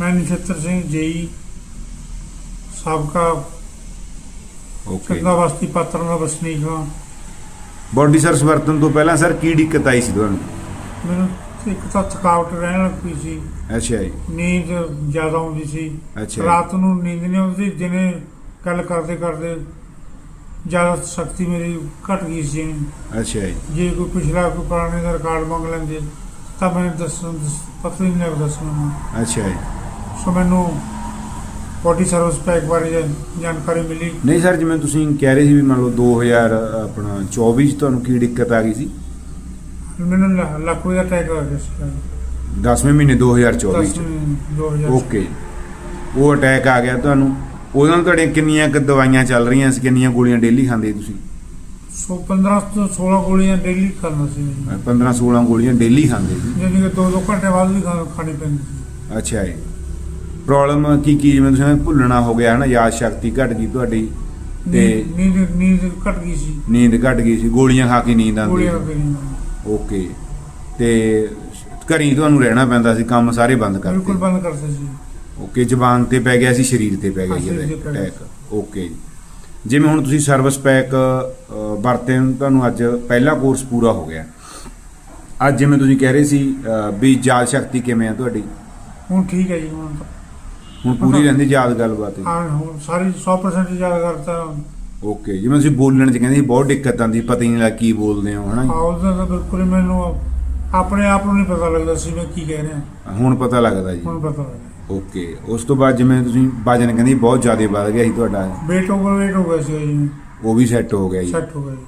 ਮੈਂ ਨਛੱਤਰ ਸਿੰਘ ਜੇਈ ਸਾਬਕਾ ਓਕੇ ਚੰਗਾ ਬਸਤੀ ਪਾਤਰ ਦਾ ਵਸਨੀਕ ਹਾਂ। ਬੋਡੀ ਸਰਵਿਸ ਵਰਤਣ ਤੋਂ ਪਹਿਲਾਂ ਸਰ ਕੀ ਦਿੱਕਤ ਆਈ ਸੀ ਤੁਹਾਨੂੰ? ਮੈਨੂੰ ਇੱਕ ਤਾਂ ਥਕਾਵਟ ਰਹਿਣ ਲੱਗ ਪਈ ਸੀ। ਅੱਛਾ ਜੀ। ਨੀਂਦ ਜ਼ਿਆਦਾ ਆਉਂਦੀ ਸੀ। ਅੱਛਾ। ਰਾਤ ਨੂੰ ਨੀਂਦ ਨਹੀਂ ਆਉਂਦੀ ਦਿਨੇ ਗੱਲ ਕਰਦੇ ਕਰਦੇ ਜ਼ਿਆਦਾ ਸ਼ਕਤੀ ਮੇਰੀ ਘਟ ਗਈ ਸੀ। ਅੱਛਾ ਜੀ। ਜੇ ਕੋਈ ਪਿਛਲਾ ਕੋਈ ਪੁਰਾਣੇ ਦਾ ਰਿਕਾਰਡ ਮੰਗ ਲੈਂਦੇ ਤਾਂ ਮੈਨੂੰ ਦੱਸਣ ਦੱਸ- ਪਤਾ ਹੀ ਨਹੀਂ ਲੱਗਦਾ ਸੀ ਮੈਨੂੰ। ਅੱਛਾ ਜੀ। ਸੋ ਮੈਨੂੰ ਬੋਡੀ ਸਰਵਿਸ ਪੈਕ ਬਾਰੇ ਜਾਣ- ਜਾਣਕਾਰੀ ਮਿਲੀ। ਨਹੀਂ ਸਰ ਜਿਵੇਂ ਤੁਸੀਂ ਕਹਿ ਰਹੇ ਸੀ ਵੀ ਮੰਨ ਲਓ 2000 ਆਪਣਾ 24 ਚ ਤੁਹਾਨੂੰ ਕੀ ਦਿੱਕਤ ਆ ਗਈ ਸੀ? ਮੈਨੂੰ ਲ- ਲੱਖ ਰੁਪਏ ਦਾ ਟੈਗ ਆ ਗਿਆ ਸੀ। 10ਵੇਂ ਮਹੀਨੇ 2024 ਚ। 2000 ਓਕੇ। ਉਹ ਅਟੈਕ ਆ ਗਿਆ ਤੁਹਾਨੂੰ। ਉਹਨਾਂ ਨੂੰ ਤੁਹਾਡੀਆਂ ਕਿੰਨੀਆਂ ਕੁ ਦਵਾਈਆਂ ਚੱਲ ਰਹੀਆਂ ਸੀ? ਕਿੰਨੀਆਂ ਗੋਲੀਆਂ ਡੇਲੀ ਖਾਂਦੇ ਤੁਸੀਂ? ਸੋ 15 ਤੋਂ 16 ਗੋਲੀਆਂ ਡੇਲੀ ਕਰਨਾ ਸੀ ਮੈਨੂੰ 15 16 ਗੋਲੀਆਂ ਡੇਲੀ ਖਾਂਦੇ ਸੀ? ਯਾਨੀ ਕਿ ਦੋ ਦੋ ਘੰਟੇ ਬਾਅਦ ਵੀ ਖਾ- ਖਾਣੀ ਪੈਂਦੀ ਸੀ। ਅੱਛਾ ਜੀ। ਪ੍ਰੋਬਲਮ ਕੀ ਕੀ ਜਿਵੇਂ ਤੁਸੀਂ ਭੁੱਲਣਾ ਹੋ ਗਿਆ ਹਨਾ ਯਾਦ ਸ਼ਕਤੀ ਘਟ ਗਈ ਤੁਹਾਡੀ ਤੇ ਨੀਂਦ ਨੀਂਦ ਘਟ ਗਈ ਸੀ। ਨੀਂਦ ਘਟ ਗਈ ਸੀ ਗੋਲੀਆਂ ਖਾ ਕੇ ਨੀਂਦ ਆਉਂਦੀ ਓਕੇ ਤੇ ਘਰੀ ਤੁਹਾਨੂੰ ਰਹਿਣਾ ਪੈਂਦਾ ਸੀ ਕੰਮ ਸਾਰੇ ਬੰਦ ਬਿਲਕੁਲ ਕਰਤੇ ਬੰਦ ਕਰਤੇ ਸੀ। ਓਕੇ ਜ਼ਬਾਨ ਤੇ ਪੈ ਗਿਆ ਸੀ ਸਰੀਰ ਤੇ ਪੈ ਗਿਆ ਜੀ। ਅਟੈਕ ਓਕੇ ਜਿਵੇਂ ਹੁਣ ਤੁਸੀਂ ਸਰਵਿਸ ਪੈਕ ਵਰਤੇ ਤੁਹਾਨੂੰ ਅੱਜ ਪਹਿਲਾ ਕੋਰਸ ਪੂਰਾ ਹੋ ਗਿਆ। ਅੱਜ ਜਿਵੇਂ ਤੁਸੀਂ ਕਹਿ ਰਹੇ ਸੀ ਵੀ ਯਾਦ ਸ਼ਕਤੀ ਕਿਵੇਂ ਆ ਤੁਹਾਡੀ? ਹੁਣ ਠੀਕ ਹੈ ਜੀ ਹੁਣ ਹੁਣ ਪੂਰੀ ਰਹਿੰਦੀ ਯਾਦ ਗੱਲਬਾਤ ਹਾਂ ਹੁਣ ਸਾਰੀ 100% ਯਾਦ ਕਰਤਾ। ਓਕੇ ਜਿਵੇਂ ਤੁਸੀਂ ਬੋਲਣ ਚ ਕਹਿੰਦੇ ਸੀ ਬਹੁਤ ਦਿੱਕਤ ਆਉਂਦੀ ਪਤਾ ਹੀ ਨਹੀਂ ਲੱਗ ਕੀ ਬੋਲਦੇ ਹੋ ਹਨਾ ਹਾਂ ਉਹਦਾ ਤਾਂ ਬਿਲਕੁਲ ਹੀ ਮੈਨੂੰ ਆਪਣੇ ਆਪ ਨੂੰ ਨਹੀਂ ਪਤਾ ਲੱਗਦਾ ਸੀ ਮੈਂ ਕੀ ਕਹਿ ਰਿਹਾ। ਹੁਣ ਪਤਾ ਲੱਗਦਾ ਜੀ। ਹੁਣ ਪਤਾ ਲੱਗਦਾ। ਓਕੇ ਉਸ ਤੋਂ ਬਾਅਦ ਜਿਵੇਂ ਤੁਸੀਂ ਵਜਨ ਕਹਿੰਦੇ ਸੀ ਬਹੁਤ ਜ਼ਿਆਦਾ ਵੱਧ ਗਿਆ ਸੀ ਤੁਹਾਡਾ। ਵੇਟ ਓਵਰ ਵੇਟ ਹੋ ਗਿਆ ਸੀ ਜੀ। ਉਹ ਵੀ ਸੈੱਟ ਹੋ ਗਿਆ ਜੀ। ਸੈੱਟ ਹੋ ਗਿਆ ਜੀ।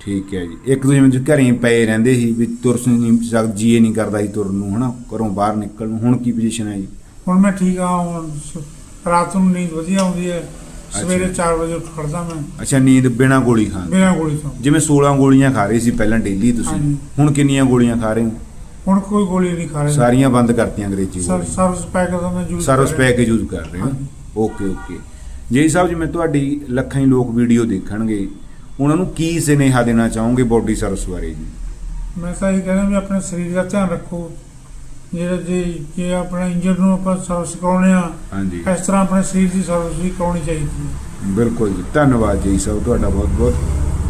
ਠੀਕ ਹੈ ਜੀ। ਇੱਕ ਤੁਸੀਂ ਜਿਵੇਂ ਘਰੇ ਹੀ ਪਏ ਰਹਿੰਦੇ ਸੀ ਵੀ ਤੁਰ ਨਹੀਂ ਸਕ ਜੀਏ ਨਹੀਂ ਕਰਦਾ ਸੀ ਤੁਰਨ ਨੂੰ ਹਨਾ? ਘਰੋਂ ਬਾਹਰ ਨਿਕਲਣ ਨੂੰ। ਹੁਣ ਕੀ ਪੋਜੀਸ਼ਨ ਹੈ ਜੀ? ਹੁਣ ਮੈਂ ਠੀਕ ਹਾਂ ਹੁਣ ਸ- ਰਾਤ ਨੂੰ ਨੀਂਦ ਵਧੀਆ ਆਉਂਦੀ ਹੈ। ਸਵੇਰੇ 4 ਵਜੇ ਉੱਠ ਖੜਦਾ ਮੈਂ। ਅੱਛਾ ਨੀਂਦ ਬਿਨਾ ਗੋਲੀ ਖਾਣ। ਬਿਨਾਂ ਗੋਲੀ ਤੋਂ ਜਿਵੇਂ 16 ਗੋਲੀਆਂ ਖਾ ਰਹੇ ਸੀ ਪਹਿਲਾਂ ਡੇਲੀ ਤੁਸੀਂ ਹਾਂਜੀ। ਹੁਣ ਕਿੰਨੀਆਂ ਗੋਲੀਆਂ ਖਾ ਰਹੇ ਹੋ? ਹੁਣ ਕੋਈ ਗੋਲੀ ਨਹੀਂ ਖਾ ਰਿਹਾ। ਸਾਰੀਆਂ ਬੰਦ ਕਰਤੀਆਂ ਅੰਗਰੇਜ਼ੀ ਸਰ ਸਰਵਿਸ ਪੈਕ ਦਾ ਮੈਂ ਯੂਜ਼ ਸਰਵਿਸ ਪੈਕ ਯੂਜ਼ ਕਰ ਰਹੇ ਹੋ? ਹਾਂਜੀ। Okay okay. ਜੀ ਸਾਹਿਬ ਜਿਵੇਂ ਤੁਹਾਡੀ ਲੱਖਾਂ ਹੀ ਲੋਕ ਵੀਡੀਓ ਦੇਖਣਗੇ ਉਹਨਾਂ ਨੂੰ ਕੀ ਸੁਨੇਹਾ ਦੇਣਾ ਚਾਹੋਗੇ ਬੋਡੀ ਸਰਵਿਸ ਬਾਰੇ ਜੀ? ਮੈਂ ਤਾਂ ਇਹ ਕਹਿੰਦਾ ਵੀ ਆਪਣੇ ਸਰੀਰ ਦਾ ਧਿਆਨ ਰੱਖੋ। ਜਿਹੜਾ ਜੇ ਜੇ ਆਪਣਾ ਇੰਜਨ ਨੂੰ ਆਪਾਂ ਸਰਵਿਸ ਕਰਾਉਣੇ ਆ ਹਾਂਜੀ। ਇਸ ਤਰ੍ਹਾਂ ਆਪਣੇ ਸਰੀਰ ਦੀ ਸਰਵਿਸ ਵੀ ਕਰਾਉਣੀ ਚਾਹੀਦੀ ਹੈ। ਬਿਲਕੁਲ ਜੀ ਧੰਨਵਾਦ ਜੀ ਸਾਹਿਬ ਤੁਹਾਡਾ ਬਹੁਤ ਬਹੁਤ